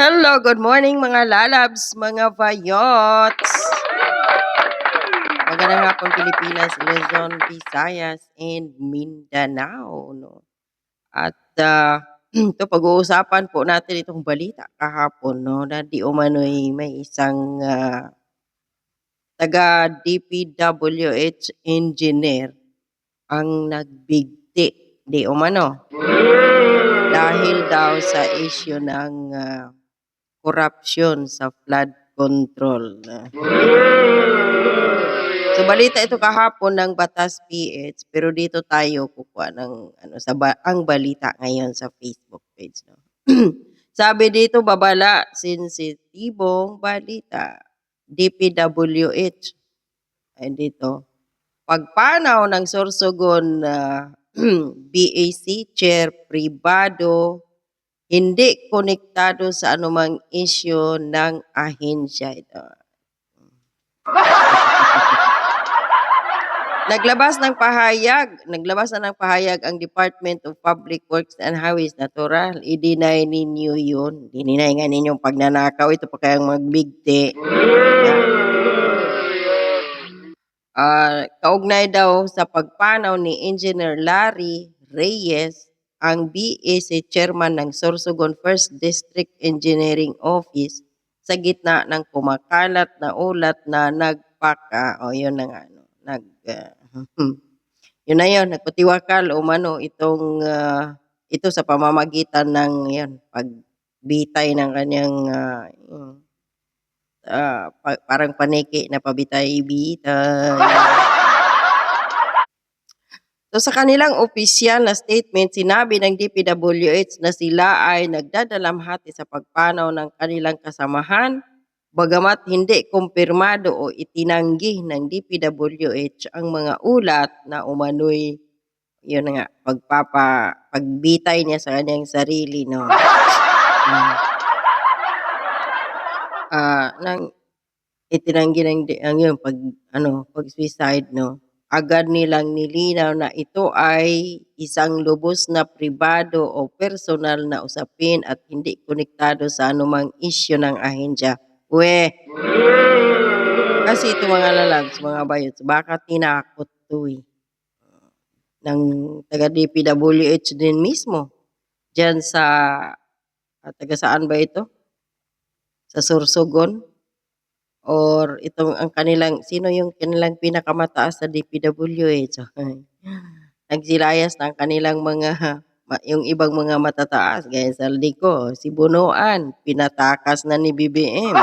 Hello, good morning mga lalabs, mga vayots. Magandang hapon Pilipinas, Luzon, Visayas, and Mindanao. No? At ah, ito pag-uusapan po natin itong balita kahapon no, na di umano'y may isang ah, taga DPWH engineer ang nagbigti di umano dahil daw sa issue ng ah, corruption sa flood control. So balita ito kahapon ng Batas PH pero dito tayo kukuha ng ano sa ba- ang balita ngayon sa Facebook page no. Sabi dito babala sensitibong balita DPWH ay dito pagpanaw ng Sorsogon na BAC chair pribado hindi konektado sa anumang issue ng ahensya ito. Naglabas ng pahayag, naglabas na ng pahayag ang Department of Public Works and Highways natural. I-deny ninyo yun. Dininay nga ninyong pagnanakaw. Ito pa kayang magbigti. Ah, kaugnay daw sa pagpanaw ni Engineer Larry Reyes, ang BAC chairman ng Sorsogon First District Engineering Office sa gitna ng kumakalat na ulat na nagpaka o yun na nga ano, nag ah, yun na yun nagpatiwakal umano itong ah, ito sa pamamagitan ng yan pagbitay ng kanyang ah, pa- parang paniki na pabitay-bitay. So sa kanilang opisyal na statement, sinabi ng DPWH na sila ay nagdadalamhati sa pagpanaw ng kanilang kasamahan, bagamat hindi kumpirmado o itinanggi ng DPWH ang mga ulat na umano'y yun nga, pagpapa, pagbitay niya sa kanyang sarili, no? Mm. Ah, nang itinanggi ng ang yun, pag, ano, pag suicide, no? Agad nilang nilinaw na ito ay isang lubos na pribado o personal na usapin at hindi konektado sa anumang isyu ng ahensya. We, kasi ito mga lalags, mga bayots, baka tinakot to eh. Ng taga DPWH din mismo. Diyan sa, ah, taga saan ba ito? Sa Sorsogon? Or itong ang kanilang, sino yung kanilang pinakamataas sa DPWH? Nagsilayas ng kanilang mga, yung ibang mga matataas, gaya sa Lico, si Bunuan, pinatakas na ni BBM.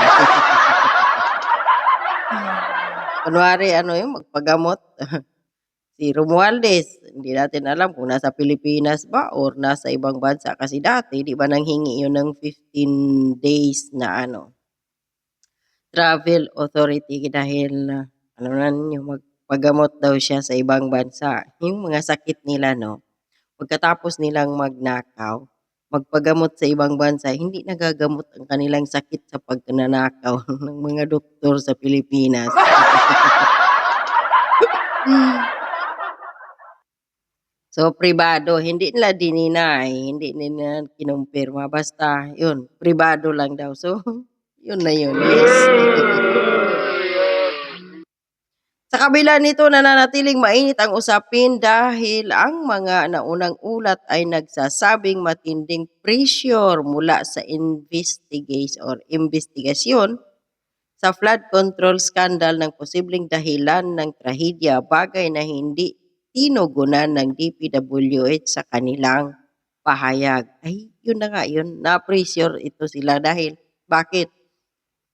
Kunwari, ano yung magpagamot. si Romualdez, hindi natin alam kung nasa Pilipinas ba or nasa ibang bansa. Kasi dati, di ba nanghingi yun ng 15 days na ano, travel authority dahil alam na ninyo, magpagamot daw siya sa ibang bansa. Yung mga sakit nila, no, pagkatapos nilang magnakaw, magpagamot sa ibang bansa, hindi nagagamot ang kanilang sakit sa pagkananakaw ng mga doktor sa Pilipinas. So, pribado, hindi nila dininay, hindi nila kinumpirma. Basta, yun, pribado lang daw. So, yun na yun, yes. Sa kabila nito, nananatiling mainit ang usapin dahil ang mga naunang ulat ay nagsasabing matinding pressure mula sa investigation or investigasyon sa flood control scandal ng posibleng dahilan ng trahedya bagay na hindi tinugunan ng DPWH sa kanilang pahayag. Ay, yun na nga yun. Na-pressure ito sila dahil bakit?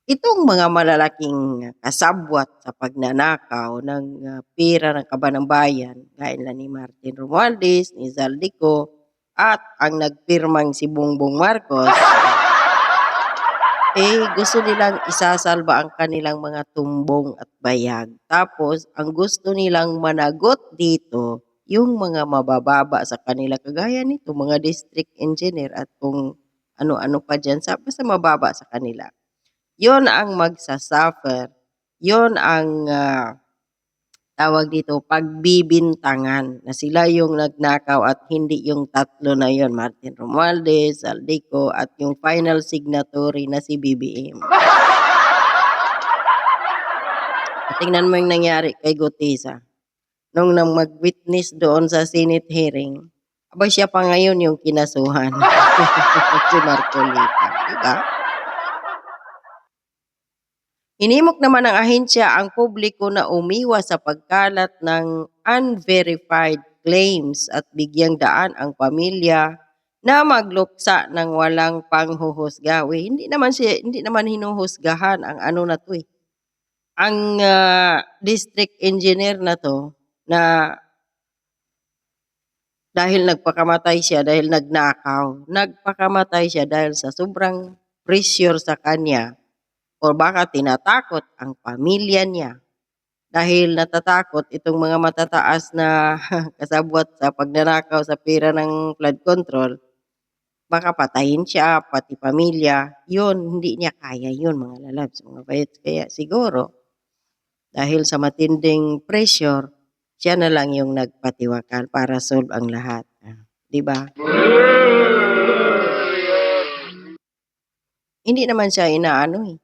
Itong mga malalaking kasabwat sa pagnanakaw ng ah, pera ng kabanang bayan, gaya na ni Martin Romualdez, ni Zaldico, at ang nagpirmang si Bongbong Marcos, eh gusto nilang isasalba ang kanilang mga tumbong at bayag. Tapos, ang gusto nilang managot dito, yung mga mabababa sa kanila, kagaya nito, mga district engineer at kung ano-ano pa dyan, sa, basta mababa sa kanila. Yon ang magsasuffer. Yon ang ah, tawag dito, pagbibintangan na sila yung nagnakaw at hindi yung tatlo na yon Martin Romualdez, Saldico, at yung final signatory na si BBM. Tingnan mo yung nangyari kay Gutisa. Nung nang mag-witness doon sa Senate hearing, aba siya pa ngayon yung kinasuhan. si Marcolita. Diba? Hinimok naman ng ahensya ang publiko na umiwas sa pagkalat ng unverified claims at bigyang daan ang pamilya na magluksa ng walang panghuhusga. We, hindi naman siya, hindi naman hinuhusgahan ang ano na to eh. Ang ah, district engineer na to na dahil nagpakamatay siya dahil nagnakaw. Nagpakamatay siya dahil sa sobrang pressure sa kanya o baka tinatakot ang pamilya niya dahil natatakot itong mga matataas na kasabwat sa pagnanakaw sa pera ng flood control, baka patayin siya, pati pamilya, yun, hindi niya kaya yun mga lalabs, mga bayot. Kaya siguro, dahil sa matinding pressure, siya na lang yung nagpatiwakal para solve ang lahat. Ah, Di ba? Hindi naman siya inaano eh.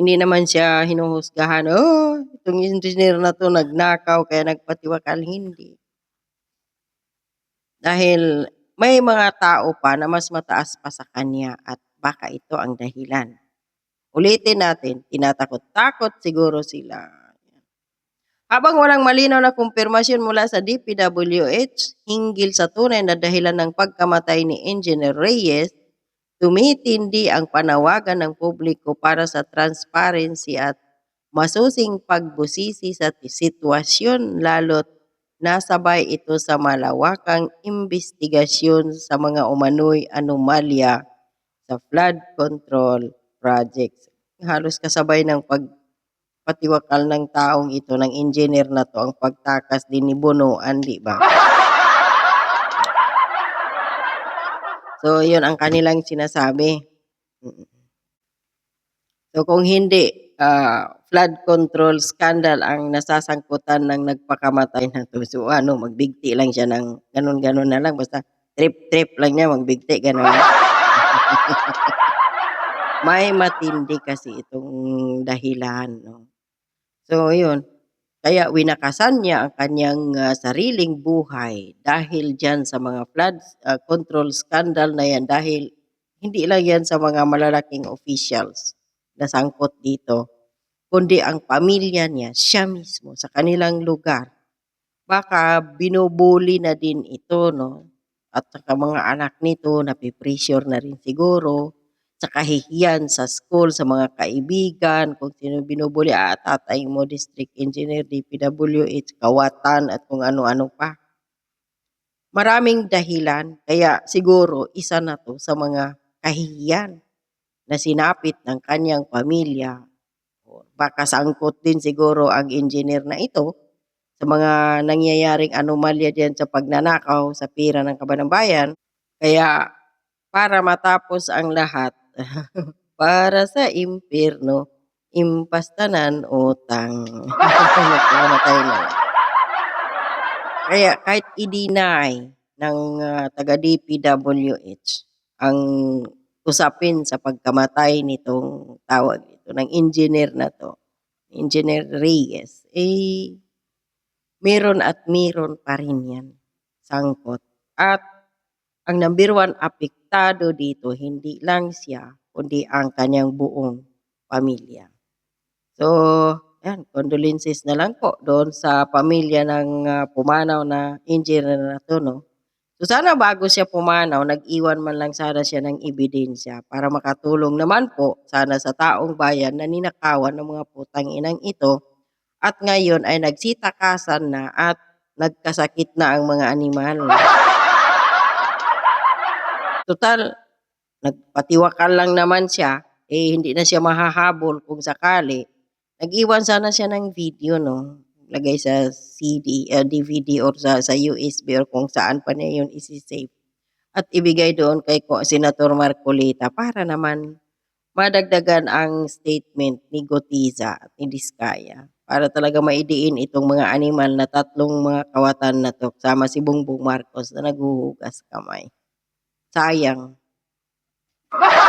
Hindi naman siya hinuhusgahan, oh, itong engineer na to nagnakaw kaya nagpatiwakal. Hindi. Dahil may mga tao pa na mas mataas pa sa kanya at baka ito ang dahilan. Ulitin natin, tinatakot-takot siguro sila. Habang walang malinaw na kumpirmasyon mula sa DPWH hinggil sa tunay na dahilan ng pagkamatay ni Engineer Reyes, tumitindi ang panawagan ng publiko para sa transparency at masusing pagbusisi sa sitwasyon lalo't nasabay ito sa malawakang investigasyon sa mga umano'y anomalya sa flood control projects. Halos kasabay ng pagpatiwakal ng taong ito, ng engineer na to, ang pagtakas din ni Bonoan, di ba? So, yun ang kanilang sinasabi. So, kung hindi, ah, flood control scandal ang nasasangkutan ng nagpakamatay na to. So, ano, magbigti lang siya ng ganun-ganun na lang. Basta trip-trip lang niya, magbigti, ganun. May matindi kasi itong dahilan, no? So, yun. Kaya winakasan niya ang kanyang ah, sariling buhay dahil dyan sa mga flood ah, control scandal na yan dahil hindi lang yan sa mga malalaking officials na sangkot dito, kundi ang pamilya niya, siya mismo, sa kanilang lugar. Baka binubuli na din ito, no? At saka mga anak nito, napipressure na rin siguro sa kahihiyan sa school, sa mga kaibigan, kung sino binubuli, ah, tatay mo, district engineer, DPWH, kawatan, at kung ano-ano pa. Maraming dahilan, kaya siguro isa na to sa mga kahihiyan na sinapit ng kanyang pamilya. Baka sangkot din siguro ang engineer na ito sa mga nangyayaring anomalya diyan sa pagnanakaw sa pira ng kabanambayan. Kaya para matapos ang lahat, para sa impyerno, impastanan utang. Nagkamatay na. Kaya kahit i-deny ng ah, taga DPWH ang usapin sa pagkamatay nitong tawag ito ng engineer na to, Engineer Reyes, eh meron at meron pa rin yan sangkot. At ang number one apektado dito, hindi lang siya, kundi ang kanyang buong pamilya. So, yan, condolences na lang po doon sa pamilya ng ah, pumanaw na engineer na to, no? So, sana bago siya pumanaw, nag-iwan man lang sana siya ng ebidensya para makatulong naman po sana sa taong bayan na ninakawan ng mga putang inang ito at ngayon ay nagsitakasan na at nagkasakit na ang mga animal. Total, nagpatiwakal lang naman siya, eh hindi na siya mahahabol kung sakali. Nag-iwan sana siya ng video, no? Lagay sa CD, uh, DVD or sa, sa USB or kung saan pa niya yun isi-save. At ibigay doon kay Senator Marcolita para naman madagdagan ang statement ni Gotiza at ni Diskaya para talaga maidiin itong mga animal na tatlong mga kawatan na 'to, kasama si Bongbong Marcos na naghuhugas kamay. Sayang.